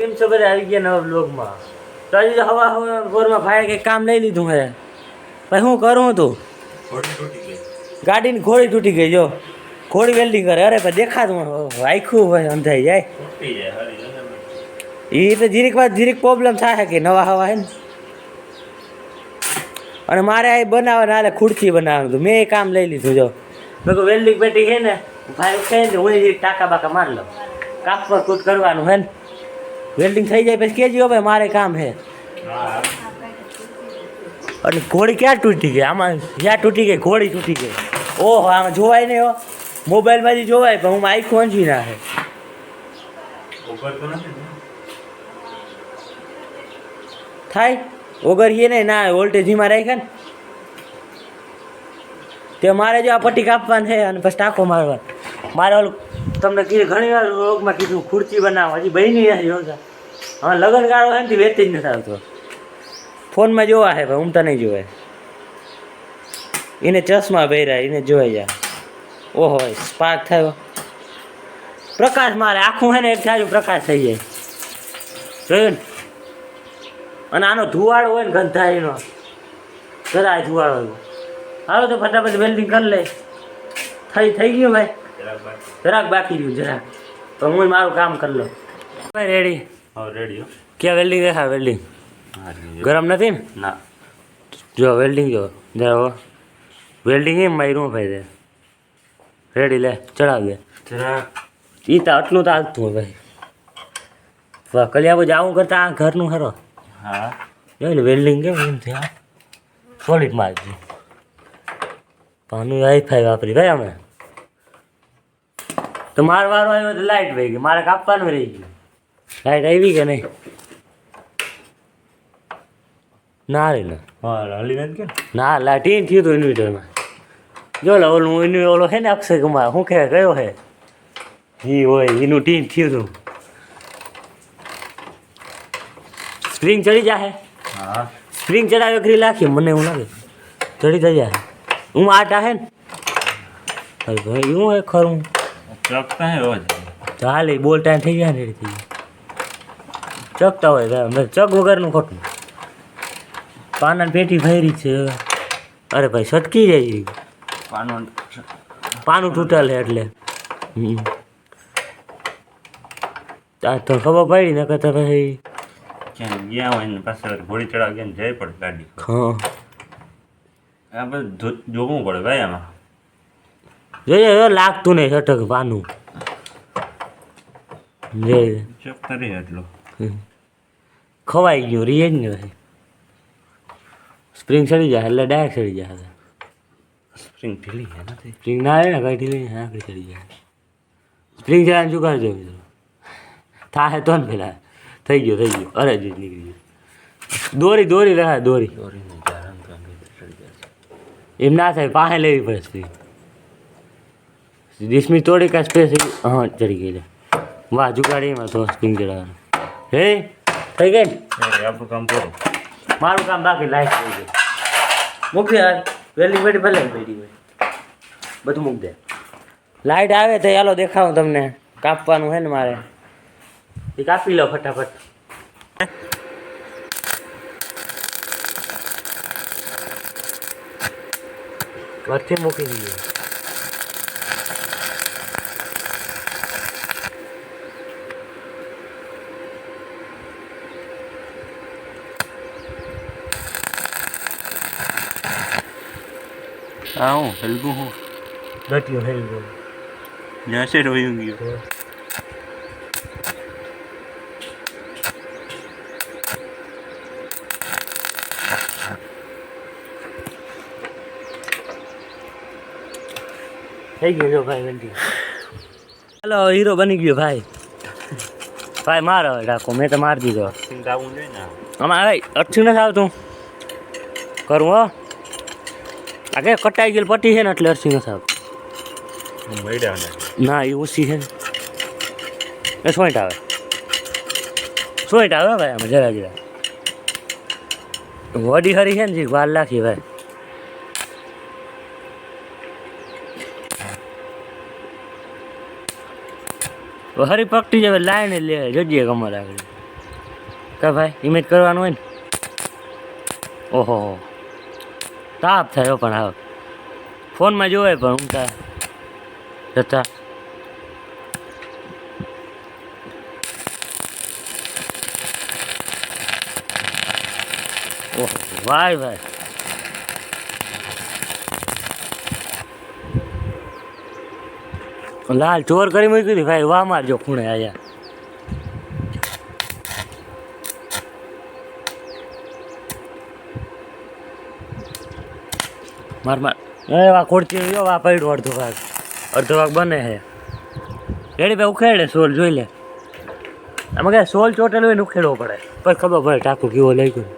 કેમ છો બધા આવી ગયા નવા બ્લોગમાં તો આજે તો હવા હવા ભોરમાં ભાઈ કંઈક કામ લઈ લીધું હે. ભાઈ શું કરું તું ગાડીની ઘોડી તૂટી ગઈ જો. ઘોડી વેલ્ડિંગ કરે. અરે ભાઈ દેખાતું રાખ્યું ભાઈ અંધાઈ જાય. એ તો જીરીક વાત જીરીક પ્રોબ્લેમ થાય કે નવા હવા હે ને. અને મારે આ બનાવવાના હાલે ખુરશી બનાવવાનું હતું. મેં એ કામ લઈ લીધું જો. મેં કહું વેલ્ડિંગ પેટી છે ને ભાઈ કહે ને હું ટાંકા બાકા મારી લઉં. કાપ પર કૂદ કરવાનું હે ને. વેલ્ડિંગ થઈ જાય પછી કેજો ભાઈ મારે કામ છે અને ઘોડી ક્યાં તૂટી ગઈ? આમાં ક્યાં તૂટી ગઈ, ઘોડી તૂટી ગઈ. ઓહો, આમાં જોવાય નહીં હો. મોબાઈલમાંથી જોવાય, પણ હું માઇક અંજી ના છે થાય? એ નહીં, ના વોલ્ટેજીમાં રાખે ને. તે મારે જો આ પટ્ટી કાપવાની છે અને પછી ટાંકો મારવા મારે ઓલું, તમને કીધું ઘણી વાર રોગમાં કીધું ખુરચી બનાવો હજી બની નથી હવે લગ્ન ગાળો છે ને વેચતી વેચી જ નથી આવતો. ફોનમાં જોવા છે ભાઈ ઉમતા નહીં જોવાય એને ચશ્મા પહેર્યા, એને જોઈ જાય ઓહો, સ્પાર્ક થયો. પ્રકાશ મારે, આખું હે ને એક સારું પ્રકાશ થઈ જાય. જોયું ને? અને આનો ધુવાળો હોય ને ગંધારીનો જરાય ધુવાળો હોય હાલો તો ફટાફટ વેલ્ડિંગ કરી લે. થઈ થઈ ગયું ભાઈ. જરાક બાકી રહ્યું, જરાક. તો હું મારું કામ કરી લઉં. રેડી રેડિયો ક્યાં વેલ્ડિંગ દેખા વેલ્ડિંગ? ગરમ નથી? ને. ના જો વેલ્ડિંગ જો જરા વેલ્ડિંગ એમ માર્યું ભાઈ દે? રેડી લે ચડાવ દે ઈ તો આટલું તો હાલતું હોય ભાઈ. વાહ કલ્યાણ જાવું કરતા આ ઘરનું ખરો હા. જોઈ ને વેલ્ડિંગ કેમ એમ થયા સોલિડ મારજી પાનું વાઈફાઈ વાપરી ભાઈ અમે. તો માર વારો આવ્યો તો લાઈટ ભાઈ ગઈ મારે કાપવાનું રહી ગયું. લાઈટ આવી કે નહીં? ના રે ના હા હલી નથી કે? ના લાટીન થયું હતું ઇન્વિટરમાં જો લે ઓલું એનું ઓલો હે ને અક્ષય કુમાર શું કહે કયો છે? એ હોય એનું ટીન થયું હતું સ્પ્રિંગ ચડી જાહે? હા. સ્પ્રિંગ ચડાવે કરી લાખી મને એવું લાગે. ચડી થઈ જાય હું આટા હે ને? અરે ભાઈ એવું હે ખરું? ચકતા હે રોજ ચાલે બોલ ટાઈમ થઈ જાય ને રેડી થઈ જાય ચકતા હોય ચક વગરનું ખોટું. પાના પેટી ફેરી છે. અરે ભાઈ સટકી જાય પાનો પાનું તૂટેલ એટલે. હમ. આ તો ખબર પડી ને કહેતા ભાઈ ગયા હોય ને પાસે ઘોડી ચડાવ ગયા જઈ પડે ગાડી હા. આપણે બધું જોવું પડે ભાઈ આમાં. જોઈએ લાગતું નહીં છટક પાનું. જઈ ચકતા કરી એટલું. હમ. ખવાઈ ગયું રીએ જ ને ભાઈ સ્પ્રિંગ ચડી જાય એટલે ડાયરેક્ટ ચડી જાય સ્પ્રિંગ ઢીલી હે નથી સ્પ્રિંગ ના આવે ને કાઢી લઈને આગળ ચડી જાય. સ્પ્રિંગ ચડાવીને ચુકાડજો મિત્રો? થાય તો ને પેલા. થઈ ગયો થઈ ગયો. અરે જ નીકળી ગયું. દોરી દોરી રહે દોરી. દોરીને જારણ તો અંગે ચડી જાય. એમ ના થાય પાસે લેવી પડે સ્પ્રિંગ ડિસ્મી તોડી કાંઈ સ્પેસ હા ચડી ગઈ લે. વાહ જુગાડી એમાં તો સ્પ્રિંગ ચડાવવાનું. હે? થઈ ગઈ ને? આપણું કામ પૂરું. મારું કામ બાકી લાઈટ થઈ ગયું. મૂકી યાર વહેલી બેટી ભલે બેટી હોય. બધું મૂક દે. લાઈટ આવે તો ચાલો દેખાવું તમને. કાપવાનું છે ને મારે. એ કાપી લો ફટાફટ. પરથી મૂકી દઈએ હા હું હલગું હું ગટ્યું હેલ ગયું જ્યાં છે રોયું ગયું થઈ ગયો જો ભાઈ વેલ્ડિંગ હાલો હીરો બની ગયો ભાઈ ભાઈ મારો હવે ડાકો મેં તો મારી દીધો સ્પ્રિંગ આવવું જોઈએ ને આમાં હવે અટથી નથી આવતું કરું હો આ કે કટાઈ ગયેલ પટ્ટી છે ને એટલે અરસી નથી આવતું ના. એ ઓછી છે ને. એ સોઈટ આવે. સોઈટ આવે હો ભાઈ આમાં જરા જરા. વડી હરી છે ને જે વાર લાખી ભાઈ. હરી પકડી જવે લાઈને લે જોજે કમર આગળ કા ભાઈ ઇમેજ કરવાનું હોય ને? ઓહો તાપ થયો પણ હવે. ફોનમાં જોવે પણ ઊંઘતા જતા. ઓહો ભાઈ લાલ ચોર કરી મૂકી હતી ભાઈ વાહ મારજો ખૂણે આયા. માર માર. એ વા ખોડતી જો વા પડ્યું અડધો ભાગ. અડધો ભાગ બને છે રેડી ભાઈ ઉખેડે સોલ જોઈ લે. આમાં કે સોલ ચોટેલ હોય ને ઉખેડવો પડે. પછી ખબર પડે ટાકુ કેવો લઈ ગયો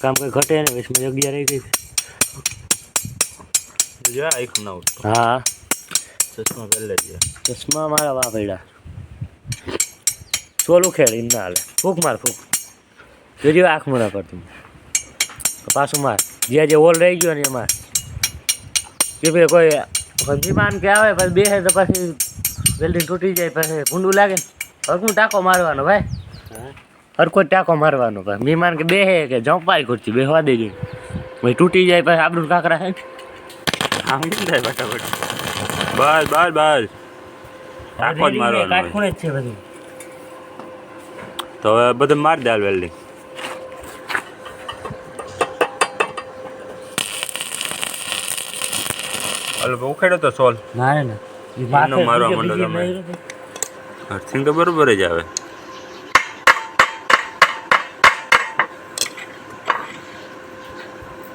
કામ કઈ ઘટે ને વીસમાં જગ્યા રહી ગઈ. છે હા. ચશ્મા પહેલે જ ચશ્મા મારા વા પડ્યા. સોલ ખેડી ના હાલે. ફૂક માર ફૂક. જોજો આંખ મોડા પડતું પાછું માર. જ્યાં જે ઓલ રહી ગયો ને એમાં કે ભાઈ કોઈ વિમાન કે આવે પછી બેસે તો પછી વેલ્ડિંગ તૂટી જાય પછી ભૂંડું લાગે ને. હરકું ટાંકો મારવાનો ભાઈ. હરકો જ ટાંકો મારવાનો ભાઈ. વિમાન કે બેહે કે જંપાય ખુરશી બેહવા દેજો. ભાઈ તૂટી જાય પછી આપણું કાંકરા હે આમ જાય ફટાફટ? બસ બસ બસ ટાંકો જ મારવાનો કાટખૂણે જ છે બધું. તો હવે બધું મારી દે વેલ્ડિંગ ઉખેડો તો સોલ. ના ના મારવા મંડો તમે. અર્થિંગ તો. બરોબર જ આવે.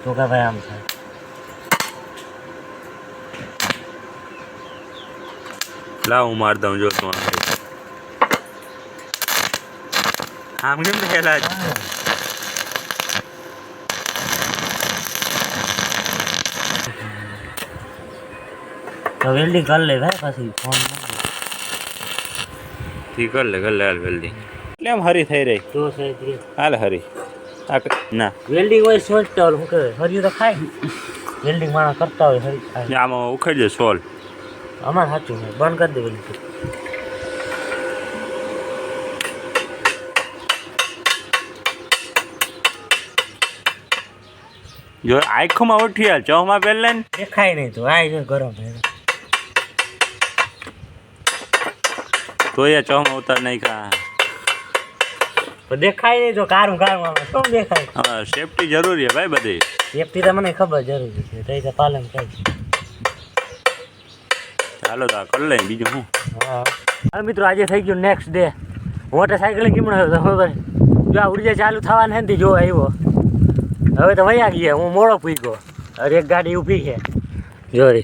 તો કે ભાઈ આમ થાય. લાવ હું માર દઉં જો તું આમ થાય. આમ કેમ થયેલા? તો વેલ્ડિંગ કરી લે ભાઈ પછી ફોન ઠીક કર લે કર લે હાલ વેલ્ડિંગ એટલે આમ હરી થઈ રહી તો થઈ હાલ હરી ના વેલ્ડિંગ હોય સોચતા હોય શું કરે હરિયું તો ખાય વેલ્ડિંગ માણસ કરતા હોય હરી આમાં ઉખેડજે સોલ અમારે સાચું બંધ કરી દે વેલ્ડિંગ જો આંખોમાં ઉઠી હાલ ચોમાં પહેલે દેખાય નહીં તો આ ગરમ તો એ ચોમાં ઉતાર નાખ્યા. તો દેખાય નહીં તો કારું કારું આવે. શું દેખાય? હા સેફટી જરૂરી છે ભાઈ બધી. સેફટી તો મને ખબર જરૂરી છે. તો એ પાલન થાય ચાલો તો આ કરી લઈએ બીજું હું. હા મિત્રો આજે થઈ ગયું નેક્સ્ટ ડે મોટરસાઇકલ કેમણ આવ્યો તો ખબર? જો આ ઊર્જા ચાલુ થવાની હતી જો આવ્યો. હવે તો વયા ગયા હું મોડો પૂગ્યો અરે એક ગાડી ઊભી છે. જોરી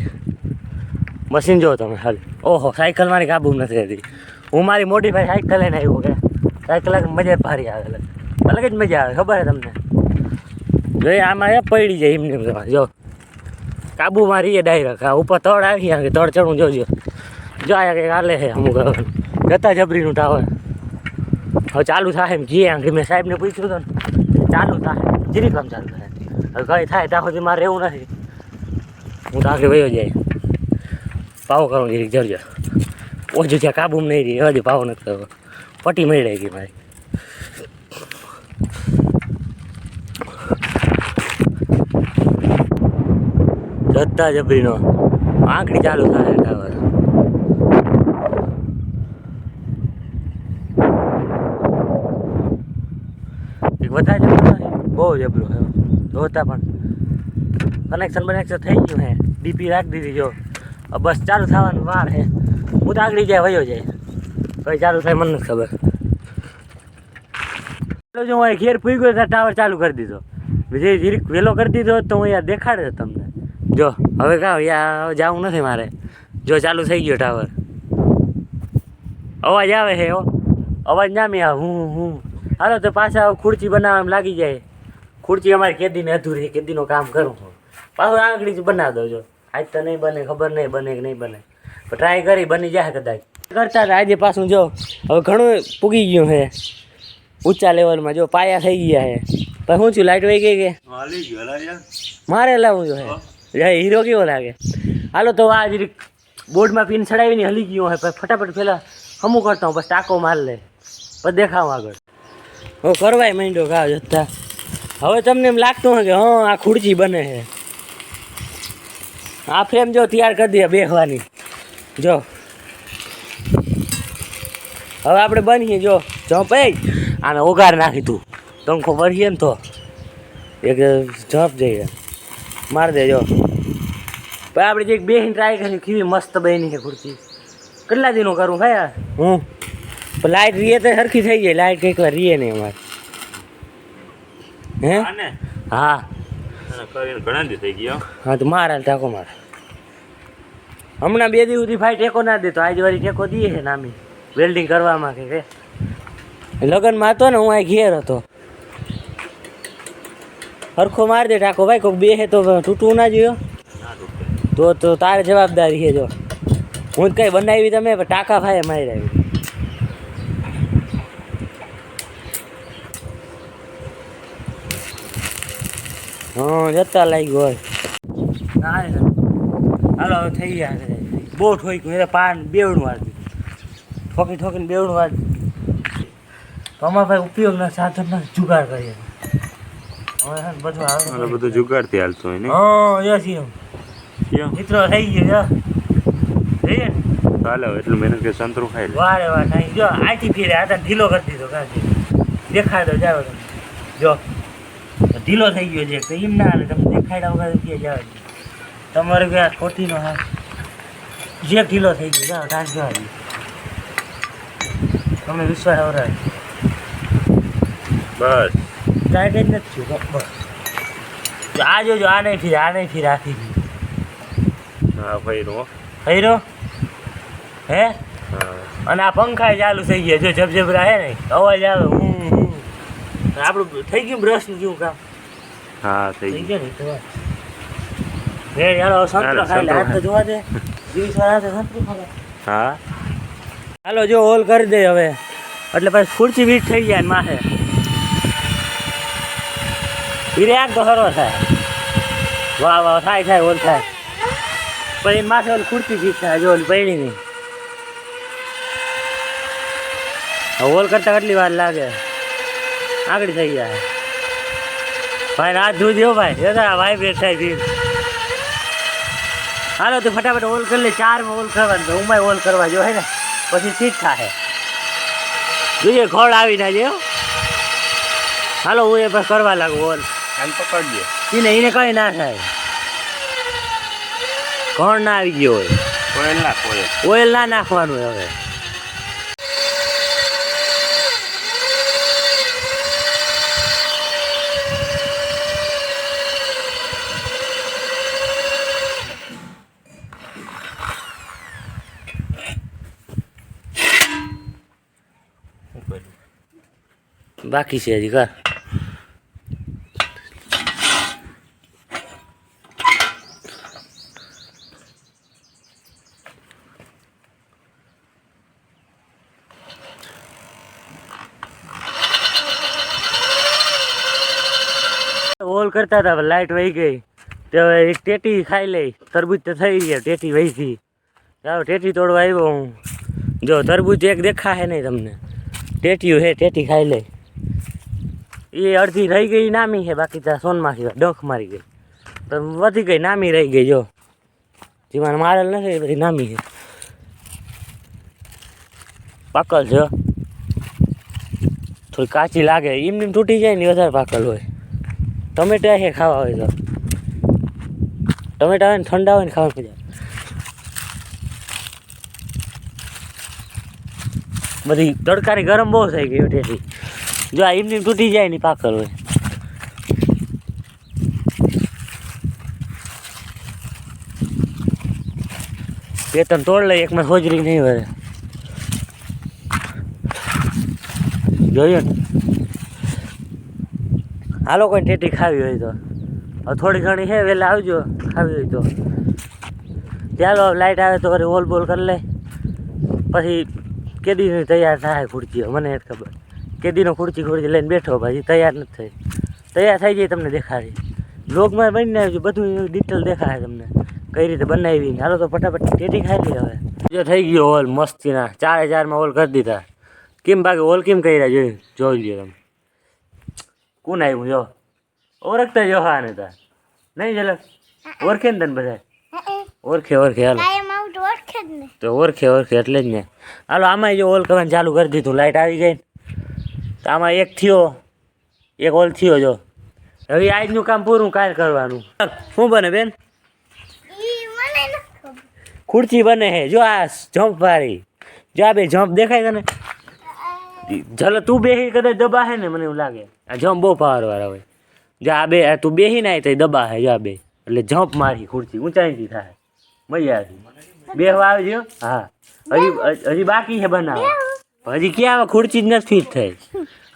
મશીન જો તમે હાલ. ઓહો, સાયકલ મારી કાબુ નથી રહેતી હું મારી મોડીફાઈ સાયકલ લઈને આવ્યો કે, સાયકલ મજા ભારી આવે અલગ જ મજા આવે, ખબર છે તમને? જો આમાં એ પડી જાય એમને એમ જવા. જો. કાબુમાં રહીએ ડાયરેક્ટ આ ઉપર તળ આવી આ તળ ચડું જોજો. જો આ કંઈક હાલે છે અમુક જતા જબરીનું ટાવર. હવે ચાલુ થાય એમ, જીએ આમ. મેં સાહેબને પૂછ્યું હતું ને ચાલુ થાય. જીરી કામ ચાલુ થાય. હવે કંઈ થાય ત્યાં સુધી મારે રહેવું નથી. હું તો આગળ વયો જાય. પાવો કરું જીરી, જરજો. ઓછું જ્યાં કાબુમાં નહીં રહી. હજી પાવો નથી કરવો. પટી મળી ગઈ મારી. જતા જબરીનો. આંકડી ચાલુ થાય ટાવર. એક વધારે જબરું બહુ જબરું છે. જોતા પણ. કનેક્શન બનેક્શન થઈ ગયું હે ડીપી રાખી દીધી જો. બસ ચાલુ થવાનું વાર હે હું તો આગળ જાય, વયો જાય. કઈ ચાલુ થાય, મને ખબર. જો, હું ઘેર પૂઈ ગયો ટાવર ચાલુ કરી દીધો. જે જીરીક વહેલો કરી દીધો તો હું યાર દેખાડે તમને. જો, હવે કાં યા જવું નથી મારે. જો, ચાલુ થઈ ગયો ટાવર અવાજ આવે હો. અવાજ ના મેં હું હું. હાલો તો પાછા ખુરચી બનાવવામાં લાગી જાય. ખુરચી અમારી કેદીને અધૂરી છે, કેદીનું કામ કરું હું પાછું આંગળી જ બનાવી દો જો આજ તો નહીં બને ખબર નહીં બને કે નહીં બને. પણ ટ્રાય કરી બની જાય કદાચ. કરતા હતા આજે પાછું જો હવે ઘણું પૂગી ગયું છે. ઊંચા લેવલમાં જો પાયા થઈ ગયા છે. પણ શું છું લાઇટ વહી ગઈ કે? હાલી ગયો મારે હે. હીરો કેવો લાગે? હાલો તો આ જ બોર્ડમાં પિન ચડાવીને હલી ગયો હોય ફટાફટ પેલા હમું કરતા હું બસ ટાંકો માર લે. પછી દેખાવ આગળ. હું કરવાય માંડ્યો ઘા જતા હવે તમને એમ લાગતું હોય કે, હા, આ ખુરચી બને છે. આ ફ્રેમ જો તૈયાર કરી દઈએ બેસવાની જો. હવે આપણે બનીએ, જો. જમ્પ એ આને ઓગાર નાખી તું. પંખો ભરીએ ને તો. એક જમ્પ જઈએ માર દેજો પછી આપણે જે બેસીને ટ્રાય કરી, કેવી મસ્ત બની છે ખુરશી. કેટલા દિનો કરું, ભાઈ? હું? લાઇટ રીએ તો સરખી થઈ જાય. લાઇટ કંઈક વાર રીએ નહીં અમારે. હે? હા. ઘણા દી થઈ ગયા હા. તો માર ટાકો માર. હમણાં બે દિવસ સુધી ભાઈ ટેકો ના દેતો આજે વારી ટેકો દઈએ છે નામી વેલ્ડિંગ કરવામાં કે લગ્નમાં હતો ને હું આ ઘેર હતો. હરખો માર દે ટાકો ભાઈ કોઈક બે હે તો તૂટવું ના જોયો તો તો તારે જવાબદારી છે જો. હું જ કઈ બનાવી તમે ટાંકા ટાકા ભાઈ મારી આવી હા જતા લાગ્યો હોય. ના. હાલો હવે થઈ ગયા બહુ ઠોક્યું એટલે પાન બેવડું વાર ઠોકી ઠોકીને બેવડું વાર અમારા ભાઈ ઉપયોગના સાધનના જુગાડ કરીએ. હવે બધું આવે. બધું જુગાડથી હાલતું હોય ને? હા યસ એમ. મિત્રો થઈ ગયો ને? ચાલે એટલું મહેનત કે સંતરું ખાઈ લે. વાહ રે થાય. જો આથી ફીરે. આ ઢીલો કરી દીધો કાંઈ દેખાડ દો જાઓ તમે. જો. ઢીલો થઈ ગયો છે તો એમ ના હાલે તમે દેખાડ્યા વગર ક્યાં જાવ તમારે કે આ ખોટીનો હા જે ઢીલો થઈ ગયો જાઓ ટાંક જવા તમે વિશ્વાસ આવરાય બસ. ટાઈટ જ નથી થયું બસ આ જોજો આ નહીં ફીર આ નહીં ફીર આખી ગઈ હા ફૈરો ફૈરો હે? અને આ પંખા ચાલુ થઈ ગયા જો જબજબરા હે ને અવાજ આવે હું હું. આપણું થઈ ગયું બ્રશ જેવું કામ. હા થઈ ગયું. ને તો રેડ યાર સંતરો ખાઈ લે. હાથ તો જોવા દે. દિવસ વાળા તો સંતરો ખાવા હા. હાલો જો હોલ કરી દે હવે. એટલે પછી ખુરચી વીટ થઈ જાય ને માથે. હીરે આગ તો હરો થાય. વાહ વાહ થાય થાય હોલ થાય. પછી માથે ઓલ ખુરચી વીટ થાય જો ઓલી હવે હોલ કરતા કેટલી વાર લાગે? આગળ થઈ જાય. ભાઈ રાત જોજો ભાઈ. ભાઈ થાય ભીડ હાલો તું ફટાફટ ઓલ કરી લે. ચારમાં ઓલ કરવાનું ઉમાય ઓલ કરવા જો હે ને? પછી ઠીક થાય જોઈએ ખોળ આવી ના જેવો હાલો હું એ પર કરવા લાગુ હોલ આને પકડજે. એને એને કઈ ના થાય. કોણ ના આવી ગયો હોય. કોયલ ના કોયલ ઓઇલ ના નાખવાનું હવે. બાકી છે હજી, કર. ઓલ કરતા હતા લાઈટ વહી ગઈ. તો હવે ટેટી ખાઈ લઈ. તરબૂચ તો થઈ ગયા ટેટી વહી ગઈ. ચાલો ટેટી તોડવા આવ્યો હું. જો, તરબૂચ એક દેખાશે નહીં તમને. ટેટીયું હે ટેટી ખાઈ લે. એ અડધી રહી ગઈ, નામી છે, બાકી ત્યાં સોનમાંથી ડંખ મારી ગઈ. તો વધી ગઈ, નામી રહી ગઈ, જો. જેમાં મારેલ નથી, એ બધી નામી છે. પાકલ છે થોડી કાચી લાગે એમ એમ તૂટી જાય ને વધારે પાકલ હોય. ટમેટા છે ખાવા હોય તો. ટમેટા હોય ને ઠંડા હોય ને ખાવા મજા. બધી તડકારી ગરમ બહુ થઈ ગઈ ટેટી જો આ એમની તૂટી જાય ને પાકર હોય. બે ત્રણ તોડ લઈ એકમાં હોજરી નહીં વધે જોઈએ ને. હાલો કોઈ ટેટી ખાવી હોય તો. હવે થોડી ઘણી છે વહેલા આવજો, ખાવી હોય તો. ચાલો લાઈટ આવે તો વળી હોલ બોલ કરી લે પછી કેદી તૈયાર થાય ખુરચીઓ મને ખબર. કેદીનો ખુરચી ખુરચી લઈને બેઠો ભાઈ તૈયાર નથી થઈ. તૈયાર થઈ જાય તમને દેખાડી. બ્લોગમાં બનીને આવજો બધું ડિટેલ દેખાય તમને. કઈ રીતે બનાવી હાલો તો ફટાફટ ટેટી ખાઈ લઈએ હવે. જો થઈ ગયો હોલ મસ્તીના ચારે ચારમાં હોલ કરી દીધા. કેમ બાકી હોલ કેમ કર્યા જોઈ જોઈ લ્યો તમે. કોણ આવ્યું જો? ઓળખતા જો હા ને તા. નહીં ઝલક? ઓળખે ને તને બધા? ઓળખે ઓળખે હાલો. કાયમ આવું તો ઓળખે જ ને. તો ઓળખે ઓળખે એટલે જ ને. હાલો આમાં જો ઓલ કરવાનું ચાલુ કરી દીધું. લાઇટ આવી ગઈ તો આમાં એક થયો, એક ઓલ થયો જો. હવે આજનું કામ પૂરું કાલ કરવાનું. શું બને બેન? ખુરચી બને હે, જો આ જમ્પ વાળી જો આ બે જમ્પ દેખાય તને? ચાલો તું બેહી કદાચ દબા હે ને, મને એવું લાગે. આ જમ્પ બહુ પાવર વાળા હોય. જો આ બે તું બેહી ના તો દબા હે જો આ બે. એટલે જમ્પ મારી ખુરચી ઊંચાઈથી થાય. મજા આવી બેહવા આવી જો હા. હજી હજી બાકી છે બનાવવા. હજી ક્યાં આવે ખુરચી જ નથી ફિટ થઈ?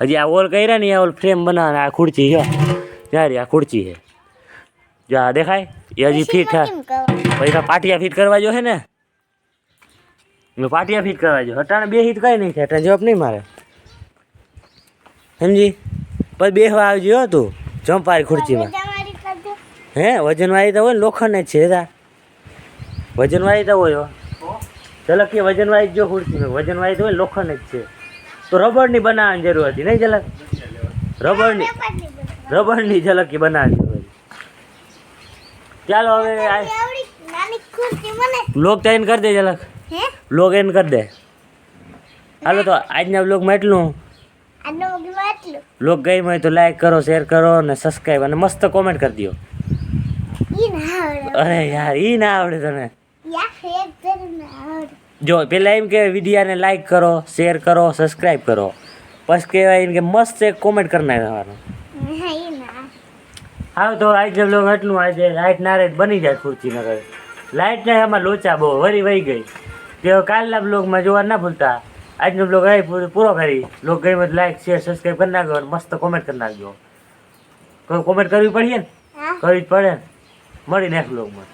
હજી આ ઓલ કર્યા ને આ ઓલ ફ્રેમ બનાવવાના આ ખુરચી જો ત્યારે આ ખુરચી છે? જો આ દેખાય? એ હજી ફિટ થાય કેમ કહું પૈસા પાટિયા ફિટ કરવા જો હે ને. મેં પાટિયા ફિટ કરવા જો. હટાણે બે હિટ કઈ નહીં થાય હટાણે જવાબ નહીં મારે. સમજી? પછી બેહવા આવજો હો તું જંપારી ખુરચીમાં તમારી કરજો. હે વજનવાળી તો હોય ને લોખંડ જ છે તા. વજનવાળી તો હોય હો. ઝલક એ વજનવાઈ જ જો ખુરચી વજનવાઈ તો લોખંડ જ છે. તો રબરની બનાવવાની જરૂર હતી નહીં ઝલક? રબરની રબરની ઝલક ઝલકી બનાવવાની જરૂર હતી. ચાલો હવે ખુરશી બ્લોગ ટાઈન કરી દે ઝલક. બ્લોગ એન્ડ કરી દે. હાલો તો આજના બ્લોગમાં એટલું. લોક ગઈ હોય તો લાઈક કરો શેર કરો અને સબસ્ક્રાઈબ અને મસ્ત કોમેન્ટ કરી દો અરે યાર ઈ ના આવડે તને. જો પેલા એમ કે વિડીયાને લાઈક કરો શેર કરો સબસ્ક્રાઈબ કરો. પછી કહેવાય કે મસ્ત એક કોમેન્ટ કરી નાખવાનું. હા તો આજે બ્લોગ એટલું આજે લાઇટ ના રેટ બની જાય ખુરચી ના કરે લાઈટ ને એમાં લોચા બહુ વરી વહી ગઈ. તે કાલના બ્લોગમાં જોવા ના ભૂલતા. આજનો બ્લોગ અહીં પૂરો કરી. બ્લોગ ગઈ તો લાઈક શેર સબસ્ક્રાઈબ કરી નાખજો અને મસ્ત કોમેન્ટ કરી નાખજો. કોઈ કોમેન્ટ કરવી પડીએ ને? કરવી જ પડે ને? મળી નેક્સ્ટ બ્લોગમાં